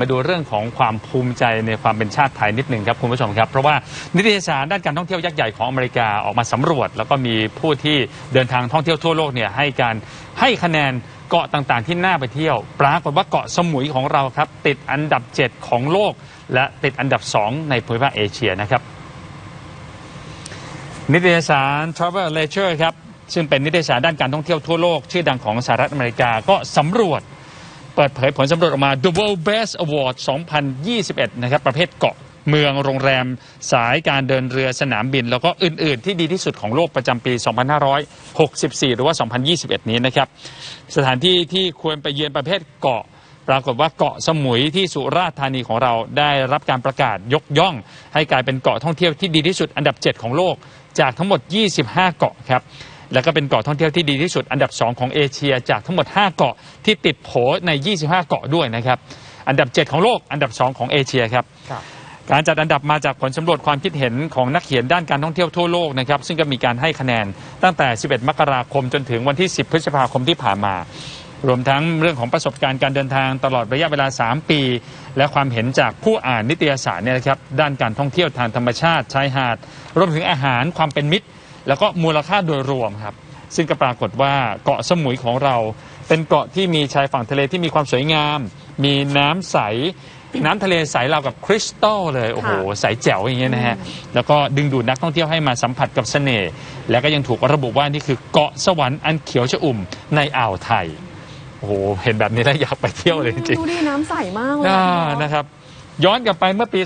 มาดูเรื่องของความภูมิใจในความเป็นชาติไทยนิดหนึ่งครับคุณผู้ชมครับ เพราะว่านิตยสารด้านการท่องเที่ยวยักษ์ใหญ่ของอเมริกาออกมาสำรวจ แล้วก็มีผู้ที่เดินทางท่องเที่ยวทั่วโลกเนี่ยให้การให้คะแนนเกาะต่างๆ ที่น่าไปเที่ยว ปรากฏว่าเกาะสมุยของเราครับ ติดอันดับ 7 ของโลก และติดอันดับ 2 ในภูมิภาคเอเชียนะครับนิตยสาร Travel Leisure ครับซึ่งเป็นนิตยสารด้านการท่องเที่ยวทั่วโลกชื่อดังของสหรัฐอเมริกาก็สำรวจ เปิดเผยผลสำรวจออกมา The World Best Award 2021 นะครับ ประเภทเกาะเมืองโรงแรมสายการเดินเรือสนามบิน แล้วก็อื่น ๆ ที่ดีที่สุดของโลกประจำปี 2564 หรือว่า 2021 นี้นะครับ สถานที่ที่ควรไปเยือนประเภทเกาะ ปรากฏว่าเกาะสมุยที่สุราษฎร์ธานีของเราได้รับการประกาศยกย่อง ให้กลายเป็นเกาะท่องเที่ยวที่ดีที่สุดอันดับ 7 ของโลกจากทั้งหมด 25 เกาะครับ แล้วก็เป็นเกาะท่องเที่ยวที่ดีที่สุดอันดับ 2 ของเอเชียจากทั้งหมด 5 เกาะที่ติดโผใน 25 เกาะด้วยนะครับ อันดับ 7 ของโลก อันดับ 2 ของเอเชียครับ การจัดอันดับมาจากผลสำรวจความคิดเห็นของนักเขียนด้านการท่องเที่ยวทั่วโลกนะครับ ซึ่งก็มีการให้คะแนนตั้งแต่ 11 มกราคมจนถึงวันที่ 10 พฤษภาคมที่ผ่านมารวมทั้งเรื่องของประสบการณ์การเดินทางตลอดระยะเวลา 3 ปี และความเห็นจากผู้อ่านนิตยสารเนี่ยนะครับด้านการท่องเที่ยวทางธรรมชาติชายหาด รวมถึงอาหารความเป็นมิตร แล้วก็มูลค่าโดยรวมครับ ซึ่งก็ปรากฏว่าเกาะสมุยของเรา เป็นเกาะที่มีชายฝั่งทะเลที่มีความสวยงาม มีน้ำใส น้ำทะเลใสราวกับคริสตัลเลย โอ้โห ใสแจ๋วอย่างเงี้ยนะฮะ แล้วก็ดึงดูดนักท่องเที่ยวให้มาสัมผัสกับเสน่ห์ แล้วก็ยังถูกระบุว่านี่คือเกาะสวรรค์อันเขียวชอุ่มในอ่าวไทย โอ้โห เห็นแบบนี้แล้วอยากไปเที่ยวเลยจริงๆดูดิน้ำใสมากเลยอ่าอะนะครับ ย้อนกลับไปเมื่อปี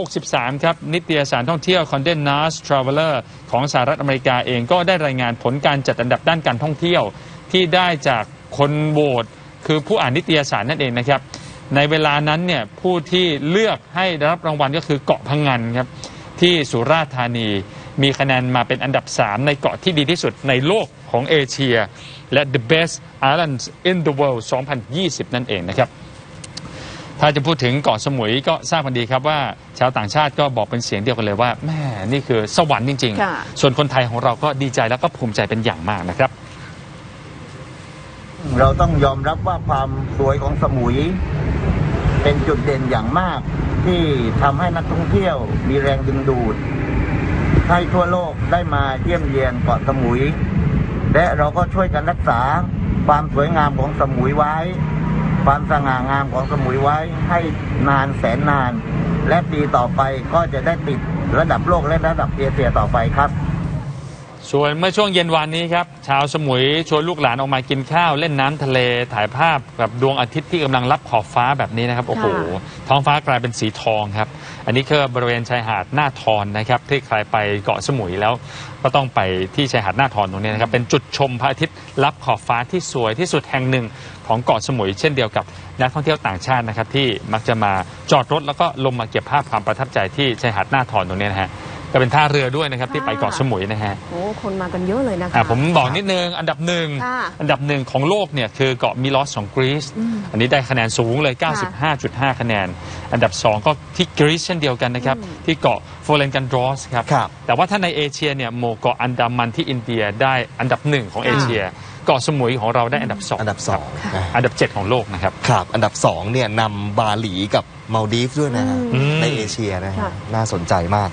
2563 ครับ นิตยสารท่องเที่ยว Condé Nast Traveler ของสหรัฐอเมริกาเองก็ได้รายงานผลการจัดอันดับด้านการท่องเที่ยว ที่ได้จากคนโหวตคือผู้อ่านนิตยสารนั่นเองนะครับ ในเวลานั้นเนี่ยผู้ที่เลือกให้ได้รับรางวัลก็คือเกาะพังงานครับ ที่สุราษฎร์ธานี มีคะแนนมาเป็นอันดับ 3 ในเกาะที่ดีที่สุดในโลกของเอเชีย และ the best islands in the world 2020 นั่นเองนะครับ ถ้าจะพูดถึงเกาะสมุยก็ทราบกันดีครับว่า ชาวต่างชาติก็บอกเป็นเสียงเดียวกันเลยว่าแม่นี่คือสวรรค์จริง ค่ะ ๆ ส่วนคนไทยของเราก็ดีใจแล้วก็ภูมิใจเป็นอย่างมากนะครับ เราต้องยอมรับว่าความสวยของสมุย เป็นจุดเด่นอย่างมาก ที่ทำให้นักท่องเที่ยวมีแรงดึงดูด ให้ทั่วโลกได้มาเยี่ยมเยียนเกาะสมุย และเราก็ช่วยกันรักษาความสวยงามของสมุยไว้ ความสง่างามของสมุยไว้ให้นานแสนนาน และปีต่อไปก็จะได้ติดระดับโลกและระดับเอเชียต่อไปครับ ส่วนเมื่อช่วงเย็นวานนี้ครับชาวสมุยชวนลูกหลานออกมากินข้าวเล่นน้ำทะเลถ่ายภาพกับดวงอาทิตย์ที่กำลังรับขอบฟ้าแบบนี้นะครับโอ้โหท้องฟ้ากลายเป็นสีทองครับ อันนี้คือบริเวณชายหาดหน้าทอนนะครับที่ใครไปเกาะสมุยแล้วก็ต้องไปที่ชายหาดหน้าทอนตรงนี้นะครับเป็นจุดชมพระอาทิตย์รับขอบฟ้าที่สวยที่สุดแห่งหนึ่งของเกาะสมุย เช่นเดียวกับนักท่องเที่ยวต่างชาตินะครับที่มักจะมาจอดรถแล้วก็ลงมาเก็บภาพความประทับใจที่ชายหาดหน้าทอนตรงนี้นะฮะ ก็เป็นท่าเรือด้วยนะครับที่ไปเกาะสมุยนะฮะโอ้คนมากันเยอะเลยนะคะอะผมบอกนิดนึงอันดับหนึ่งค่ะอันดับหนึ่งของโลกเนี่ยคือเกาะมิลอสของกรีซอันนี้ได้คะแนนสูงเลย 95.5 คะแนน อันดับ 2 ก็ที่กรีซเช่นเดียวกันนะครับที่เกาะโฟเลนกันดรอสครับครับแต่ว่าถ้าในเอเชียเนี่ยหมู่เกาะอันดามันที่อินเดียได้อันดับหนึ่งของเอเชียเกาะสมุยของเราได้อันดับสองอันดับสองนะฮะอันดับ 7 ของโลกนะครับ ครับ อันดับสองเนี่ยนำบาหลีกับมาลดีฟส์ด้วยนะฮะอืมในเอเชียนะฮะค่ะน่าสนใจมาก